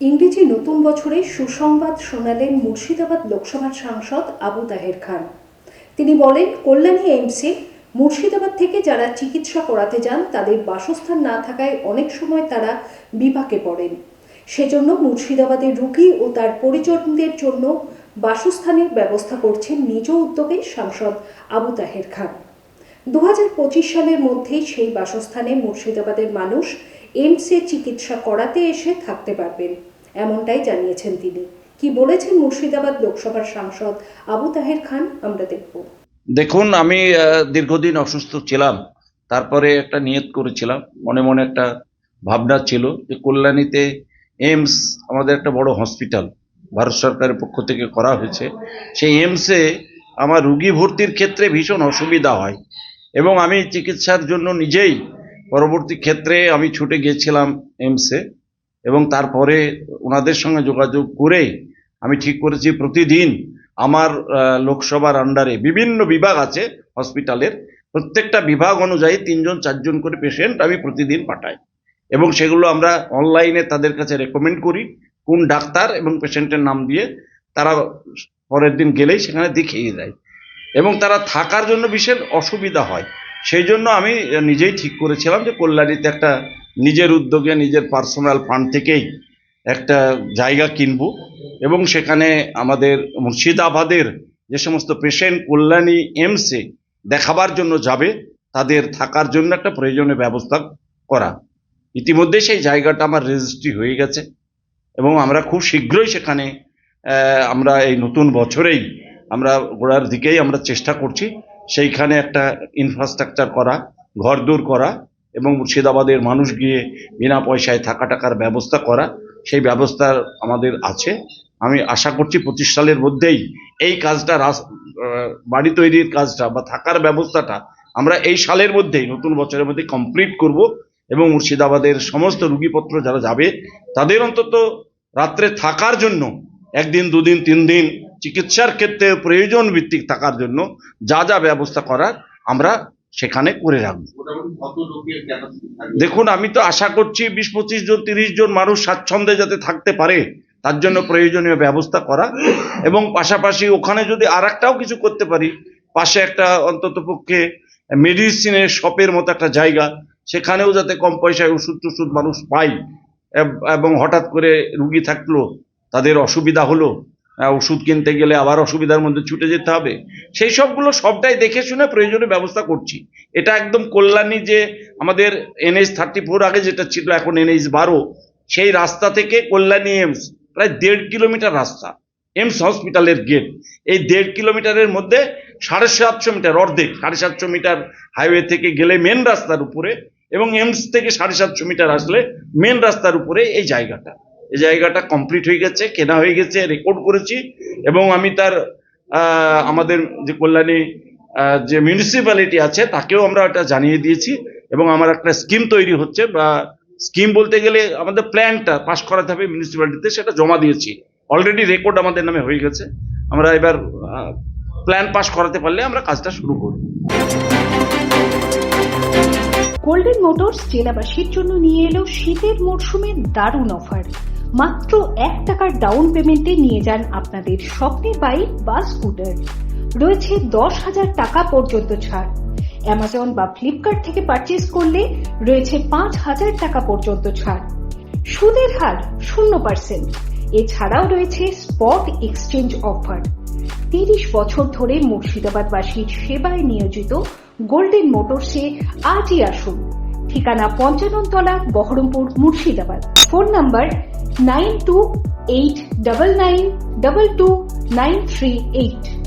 ইংরেজি নতুন বছরে সুসংবাদ শোনালেন মুর্শিদাবাদ লোকসভার সাংসদ আবু তাহের খান। তিনি বলেন, কল্যাণী এইমসে মুর্শিদাবাদ থেকে যারা চিকিৎসা করাতে যান, তাদের বাসস্থান না থাকায় অনেক সময় তারা বিপাকে পড়েন। সেজন্য মুর্শিদাবাদের রুগী ও তার পরিজনদের জন্য বাসস্থানের ব্যবস্থা করছেন নিজ উদ্যোগে সাংসদ আবু তাহের খান। দু পঁচিশ সালের মধ্যেই সেই বাসস্থানে মুর্শিদাবাদের মানুষ এইমসে চিকিৎসা করাতে এসে থাকতে পারবেন। এমনটাই জানিয়েছেন তিনি। কি বলেছেন মুর্শিদাবাদ লোকসভার সাংসদ আবু তাহের খান, আমরা দেখব। দেখুন, আমি দীর্ঘদিন অসুস্থ ছিলাম। তারপরে একটা নিয়ত করেছিলাম। মনে মনে একটা ভাবনা ছিল যে কল্যাণীতে এইমস আমাদের একটা বড় হসপিটাল ভারত সরকারের পক্ষ থেকে করা হয়েছে। সেই এইমসে আমার রুগী ভর্তির ক্ষেত্রে ভীষণ অসুবিধা হয় এবং আমি চিকিৎসার জন্য নিজেই পরবর্তী ক্ষেত্রে আমি ছুটে গিয়েছিলাম এইমসে। এবং তারপরে ওনাদের সঙ্গে যোগাযোগ করে আমি ঠিক করেছি প্রতিদিন আমার লোকসভার আন্ডারে বিভিন্ন বিভাগ আছে হসপিটালের প্রত্যেকটা বিভাগ অনুযায়ী তিনজন, চারজন করে পেশেন্ট আমি প্রতিদিন পাঠাই। এবং সেগুলো আমরা অনলাইনে তাদের কাছে রেকমেন্ড করি কোন ডাক্তার এবং পেশেন্টের নাম দিয়ে। তারা পরের দিন গেলেই সেখানে দেখিয়ে দেয়। এবং তারা থাকার জন্য বিশেষ অসুবিধা হয়। সেই জন্য আমি নিজেই ঠিক করেছিলাম যে কল্যাণীতে একটা নিজের উদ্যোগে, নিজের পার্সোনাল ফান্ড থেকেই একটা জায়গা কিনবো এবং সেখানে আমাদের মুর্শিদাবাদের যে সমস্ত পেশেন্ট কল্যাণী এমসে দেখাবার জন্য যাবে, তাদের থাকার জন্য একটা প্রয়োজনীয় ব্যবস্থা করা। ইতিমধ্যে সেই জায়গাটা আমার রেজিস্ট্রি হয়ে গেছে এবং আমরা খুব শীঘ্রই সেখানে আমরা এই নতুন বছরেই আমরা গোড়ার দিকেই আমরা চেষ্টা করছি সেইখানে একটা ইনফ্রাস্ট্রাকচার করা ঘর দূর করা এবং মুর্শিদাবাদের মানুষ গিয়ে বিনা পয়সায় থাকা টাকার ব্যবস্থা করা, সেই ব্যবস্থা আমাদের আছে। আমি আশা করছি পঁচিশ সালের মধ্যেই এই কাজটা বাড়ি তৈরির কাজটা বা থাকার ব্যবস্থাটা আমরা এই সালের মধ্যেই, নতুন বছরের মধ্যে কমপ্লিট করব এবং মুর্শিদাবাদের সমস্ত রুগীপত্র যারা যাবে, তাদের অন্তত রাত্রে থাকার জন্য, একদিন, দুদিন, তিন দিন চিকিৎসার ক্ষেত্রে প্রয়োজন ভিত্তিক থাকার জন্য যা যা ব্যবস্থা করার আমরা সেখানে করে রাখব। দেখুন আমি তো আশা করছি বিশ পঁচিশ জন তিরিশ জন মানুষ স্বাচ্ছন্দ্যে যাতে থাকতে পারে তার জন্য প্রয়োজনীয় ব্যবস্থা করা। এবং পাশাপাশি ওখানে যদি আর কিছু করতে পারি পাশে একটা অন্তত পক্ষে মেডিসিনের শপের মতো একটা জায়গা সেখানেও যাতে কম পয়সায় ওষুধ টষুধ মানুষ পায় এবং হঠাৎ করে রুগী থাকল তাদের অসুবিধা হলো ওষুধ কিনতে গেলে আবার অসুবিধার মধ্যে ছুটে যেতে হবে। সেই সবগুলো সবটাই দেখে শুনে প্রয়োজনীয় ব্যবস্থা করছি। এটা একদম কল্যাণী যে আমাদের এনএইচ থার্টি ফোর আগে যেটা ছিল, এখন এনএইচ বারো, সেই রাস্তা থেকে কল্যাণী এমস প্রায় দেড় কিলোমিটার রাস্তা এমস হসপিটালের গেট এই দেড় কিলোমিটারের মধ্যে সাড়ে সাতশো মিটার অর্ধেক, সাড়ে সাতশো মিটার হাইওয়ে থেকে গেলে মেন রাস্তার উপরে এবং এমস থেকে সাড়ে সাতশো মিটার আসলে মেন রাস্তার উপরে এই জায়গাটা। জায়গাটা কমপ্লিট হয়ে গেছে, কেনা হয়ে গেছে রেকর্ড করেছি এবং আমি তার আমাদের যে কল্যাণী যে মিউনিসিপ্যালিটি আছে, তাকেও আমরা এটা জানিয়ে দিয়েছি এবং আমার একটা স্কিম তৈরি হচ্ছে বা স্কিম বলতে গেলে আমাদের প্ল্যানটা পাশ করাতে হবে মিউনিসিপ্যালিটিতে সেটা জমা দিয়েছি। অলরেডি রেকর্ড আমাদের নামে হয়ে গেছে। আমরা এবার প্ল্যান পাস করাতে পারলে আমরা কাজটা শুরু করব। গোল্ডেন মোটরস জেলাবাসীর জন্য নিয়ে এলো শীতের মরশুমে দারুণ অফার মাত্র এক টাকার ডাউন পেমেন্টে নিয়ে যান আপনাদের স্বপ্নের বাইক বা স্কুটার রয়েছে দশ হাজার টাকা পর্যন্ত ছাড়। অ্যামাজন বা ফ্লিপকার্ট থেকে পারচেজ করলে রয়েছে পাঁচ হাজার টাকা পর্যন্ত ছাড়। সুদের হার শূন্য পার্সেন্ট এছাড়াও রয়েছে স্পট এক্সচেঞ্জ অফার তিরিশ বছর ধরে মুর্শিদাবাদবাসীর সেবায় নিয়োজিত গোল্ডেন মোটরসে আজই আসুন। ঠিকানা Panchanantala Baharampur, Murshidabad. Phone number Nine two eight double nine double two nine three eight.